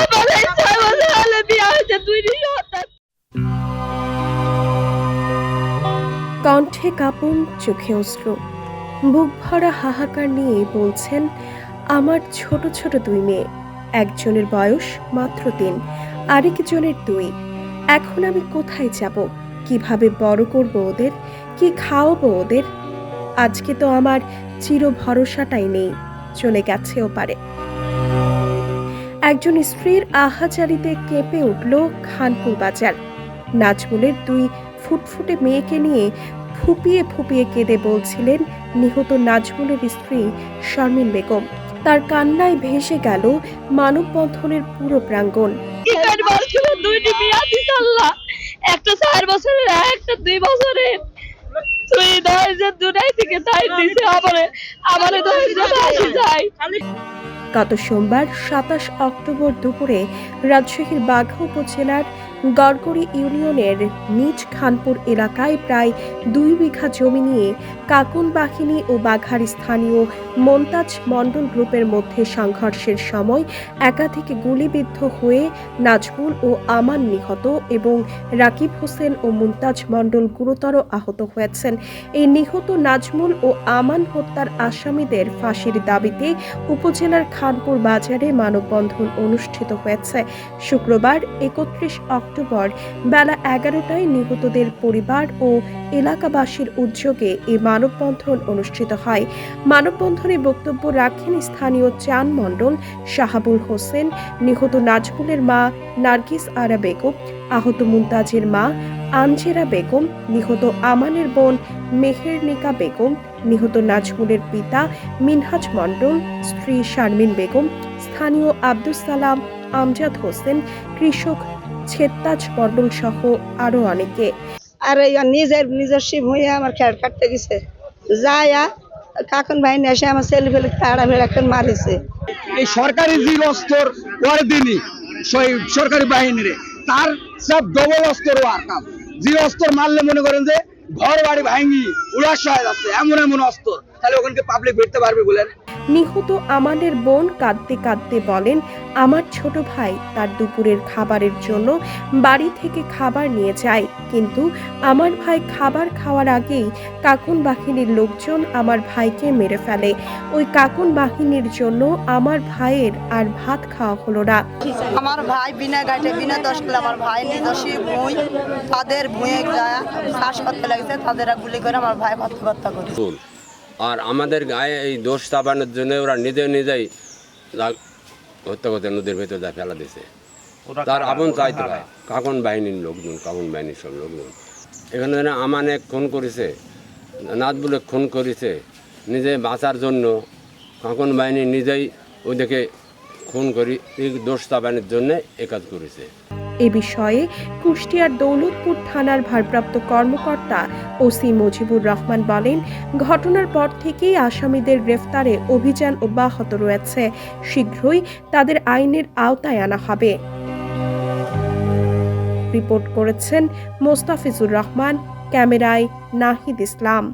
আমার এই ছয় বছর হলে বিয়ে হয়েছে দুইটি সন্তান কণ্ঠে কাঁপন চোখে অশ্রু, বুক ভরা হাহাকার নিয়ে বলছেন, আমার ছোট ছোট দুই মেয়ে, একজনের বয়স মাত্র তিন আরেকজনের দুই। এখন আমি কোথায় যাব? কীভাবে বড় করব ওদের? কি খাওয়াবো ওদের? আজকে তো আমার চির ভরসাটাই নেই, চলে গেছে পারে একজন স্ত্রীর আহাজারিতে কেঁপে উঠল খানপুর বাজার। নাজমুলের দুই ফুটফুটে মেয়েকে নিয়ে ফুপিয়ে ফুপিয়ে কেঁদে বলছিলেন নিহত নাজমুলের স্ত্রী শারমিন বেগম। তার কান্নায় ভেসে গেল মানববন্ধনের পুরো প্রাঙ্গণ। একটা চার বছরের একটা দুই বছরের। তুই দুটাই থেকে তাই দিছে আসি যায় গত সোমবার সাতাশ অক্টোবর দুপুরে রাজশাহীর বাঘা উপজেলার গড়গড়ি ইউনিয়নের নিজ খানপুর এলাকায় প্রায় দুই বিঘা জমি নিয়ে কাকুন বাহিনী ও বাঘার স্থানীয় মন্তাজ মণ্ডল গ্রুপের মধ্যে সংঘর্ষের সময় একাধিক গুলিবিদ্ধ হয়ে নাজমুল ও আমান নিহত এবং রাকিব হোসেন ও মুমতাজ মণ্ডল গুরুতর আহত হয়েছেন। এই নিহত নাজমুল ও আমান হত্যার আসামিদের ফাঁসির দাবিতে উপজেলার খানপুর বাজারে মানববন্ধন অনুষ্ঠিত হয়েছে। শুক্রবার একত্রিশ অক্টোবর বেলা এগারোটায় নিহতদের পরিবার ও এলাকাবাসীর উদ্যোগে এই মানববন্ধন অনুষ্ঠিত হয়। মানববন্ধনে বক্তব্য রাখেন স্থানীয় চান মণ্ডল শাহাবুল হোসেন, নিহত নাজমুলের মা নার্গিস আরা বেগম, আহত মুমতাজের মা আনজেরা বেগম, নিহত আমানের বোন মেহেরনিকা বেগম, নিহত নাজমুলের পিতা মিনহাজ মণ্ডল, স্ত্রী শারমিন বেগম, স্থানীয় আব্দুস সালাম আমজাদ হোসেন কৃষক ছেত্তাজ মণ্ডল সহ আরও অনেকে। আর এই নিজের নিজস্ব ভুঁয়ে আমার খেয়াল কাটতে গেছে। যায়া কাকুন বাহিনী এসে আমার ছেলে ফেলে তাড়া ফেলে একটা মারিছে। এই সরকারি যে অস্ত্র করে দিনি সেই সরকারি বাহিনীর তার সব ডবল অস্ত্র ওয়ার্কাম যে অস্ত্র মারলে মনে করেন যে ঘর বাড়ি ভাঙি উড়ার হয়ে যাচ্ছে এমন এমন অস্ত্র। তাহলে ওখানকে পাবলিক বেরতে পারবে বলেন? নিহত আমাদের বোন কাঁদতে কাঁদতে বলেন আমার ছোট ভাই তার দুপুরের খাবারের জন্য বাড়ি থেকে খাবার নিয়ে যায় কিন্তু আমার ভাই খাবার খাওয়ার আগেই কাকুন বাহিনীর লোকজন আমার ভাইকে মেরে ফেলে। ওই কাকুন বাহিনীর জন্য আমার ভাইয়ের আর ভাত খাওয়া হলো না। আমার ভাই বিনা গাইটে বিনা দশ কিলো আমার ভাই নিজস্ব ভুঁই তাদের ভুঁয়ে যায় শ্বাস করতে লাগছে তাদের গুলি করে আমার ভাই হত্যা করেছে। ভুল আর আমাদের গায়ে এই দোষ চাপানোর জন্য ওরা নিজে নিজেই হত্যা করতে নদীর ভেতর যা ফেলা দিছে। তার আপন চাইতে পায় কাকন বাহিনীর লোকজন কাকন বাহিনীর সব লোকজন। এখানে যেন আমানে খুন করেছে নাথবুলে খুন করেছে নিজে বাঁচার জন্য কাকন বাহিনী নিজেই ওদেরকে খুন করি এই দোষ চাপানোর জন্যে এ কাজ করেছে। এ বিষয়ে কুষ্টিয়ার দৌলতপুর থানার ভারপ্রাপ্ত কর্মকর্তা ওসি মুজিবুর রহমান বলেন, ঘটনার পর থেকেই আসামিদের গ্রেফতারে অভিযান অব্যাহত রয়েছে। শীঘ্রই তাদের আইনের আওতায় আনা হবে। রিপোর্ট করেছেন মোস্তাফিজুর রহমান, ক্যামেরায় নাহিদ ইসলাম।